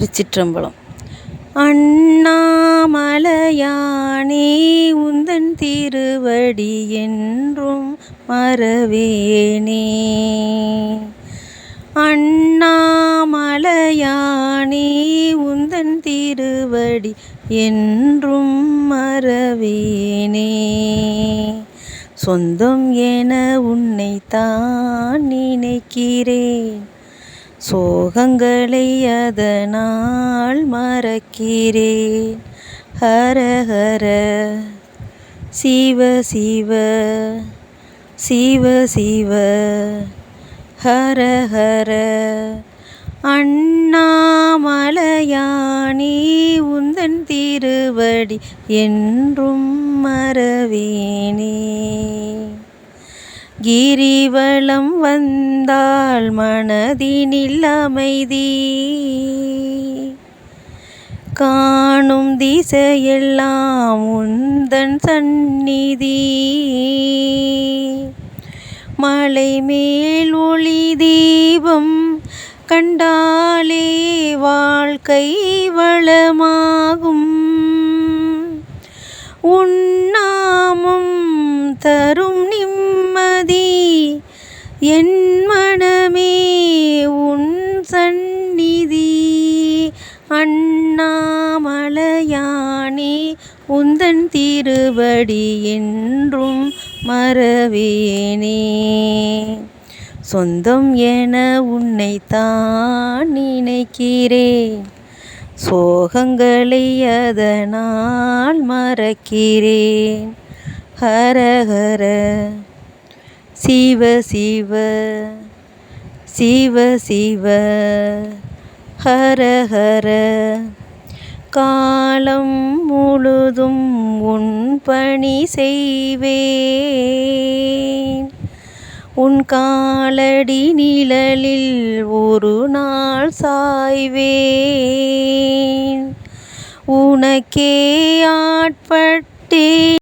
திருச்சிற்றம்பலம். அண்ணாமலையானே உந்தன் திருவடி என்றும் மறவேனே. அண்ணாமலையானே உந்தன் திருவடி என்றும் மறவேனே. சொந்தம் என தான் நினைக்கிறேன். சோகங்களை அதனால் மறக்கிறேன் ஹர ஹர. சிவ சிவ. சிவ சிவ. ஹர ஹர. அண்ணாமலையானே உந்தன் திருவடி என்றும் மறவேனே. கிரிவலம் வந்தால் மனதினில் அமைதி. காணும் திசையெல்லாம் உந்தன் சந்நிதி. மலை மேல் ஒளி தீபம் கண்டாலே வாழ்க்கை வளமாகும். என் மனமே உன் சந்நிதி. அண்ணாமலையானே உந்தன் திருவடி என்றும் மறவேனே. சொந்தம் என உன்னை தான் நினைக்கிறேன் சோகங்களை அதனால் மறக்கிறேன். ஹர ஹர சிவ சிவ சிவ சிவ ஹர ஹர. காலம் முழுதும் உன் பணி செய்வேன். உன் காலடி நிழலில் ஒரு நாள் சாய்வேன். உனக்கே ஆட்பட்டேன்